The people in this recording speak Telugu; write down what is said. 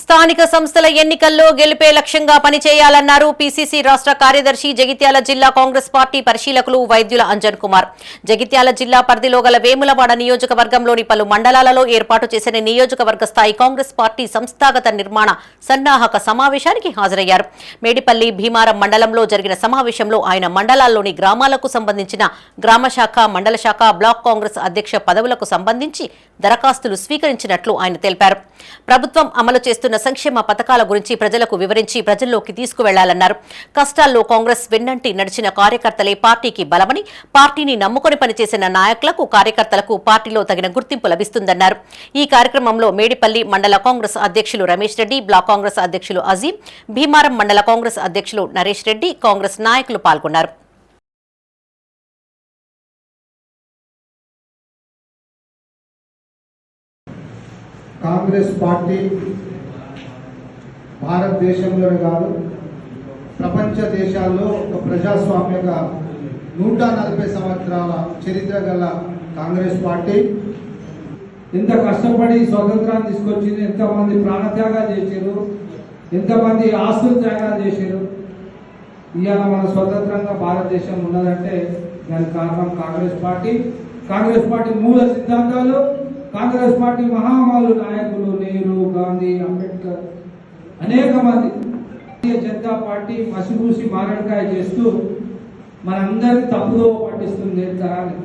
స్థానిక సంస్థల ఎన్నికల్లో గెలిపే లక్ష్యంగా పనిచేయాలన్నారు పీసీసీ రాష్ట్ర కార్యదర్శి జగిత్యాల జిల్లా కాంగ్రెస్ పార్టీ పరిశీలకులు వైద్యుల అంజన్ కుమార్. జగిత్యాల జిల్లా పరిధిలో గల వేములవాడ నియోజకవర్గంలోని పలు మండలాలలో ఏర్పాటు చేసిన నియోజకవర్గ స్థాయి కాంగ్రెస్ పార్టీ సంస్థాగత నిర్మాణ సన్నాహక సమావేశానికి హాజరయ్యారు. మేడిపల్లి భీమారం మండలంలో జరిగిన సమావేశంలో ఆయన మండలాల్లోని గ్రామాలకు సంబంధించిన గ్రామ శాఖ మండల శాఖ బ్లాక్ కాంగ్రెస్ అధ్యక్ష పదవులకు సంబంధించి దరఖాస్తులు స్వీకరించినట్లు ఆయన తెలిపారు. ప్రభుత్వం అమలు చేస్తున్న సంక్షేమ పథకాల గురించి ప్రజలకు వివరించి ప్రజల్లోకి తీసుకువెళ్ళాలన్నారు. కష్టాల్లో కాంగ్రెస్ వెన్నంటి నడిచిన కార్యకర్తలే పార్టీకి బలమని పార్టీని నమ్ముకొని పనిచేసిన నాయకులకు కార్యకర్తలకు పార్టీలో తగిన గుర్తింపు లభిస్తుందన్నారు. ఈ కార్యక్రమంలో మేడిపల్లి మండల కాంగ్రెస్ అధ్యక్షులు రమేష్ రెడ్డి బ్లాక్ కాంగ్రెస్ అధ్యక్షులు అజీం భీమారం మండల కాంగ్రెస్ అధ్యక్షులు నరేష్ రెడ్డి కాంగ్రెస్ నాయకులు పాల్గొన్నారు. కాంగ్రెస్ పార్టీ భారతదేశంలోనే కాదు ప్రపంచ దేశాల్లో ఒక ప్రజాస్వామ్యక నూట నలభై సంవత్సరాల చరిత్ర గల కాంగ్రెస్ పార్టీ. ఎంత కష్టపడి స్వతంత్రాన్ని తీసుకొచ్చింది ఎంతమంది ప్రాణత్యాగాలు చేశారు ఎంతమంది ఆస్తులు త్యాగాలు చేశారు. ఇవాళ మన స్వతంత్రంగా భారతదేశం ఉన్నదంటే దానికి కారణం కాంగ్రెస్ పార్టీ. కాంగ్రెస్ పార్టీ మూల సిద్ధాంతాలు కాంగ్రెస్ పార్టీ మహామాలు నాయకులు నెహ్రూ గాంధీ అంబేద్కర్ అనేక మంది భారతీయ జనతా పార్టీ పసిపూసి మారడికాయ చేస్తూ మనందరినీ తప్పుదో పట్టిస్తుంది తరాన్ని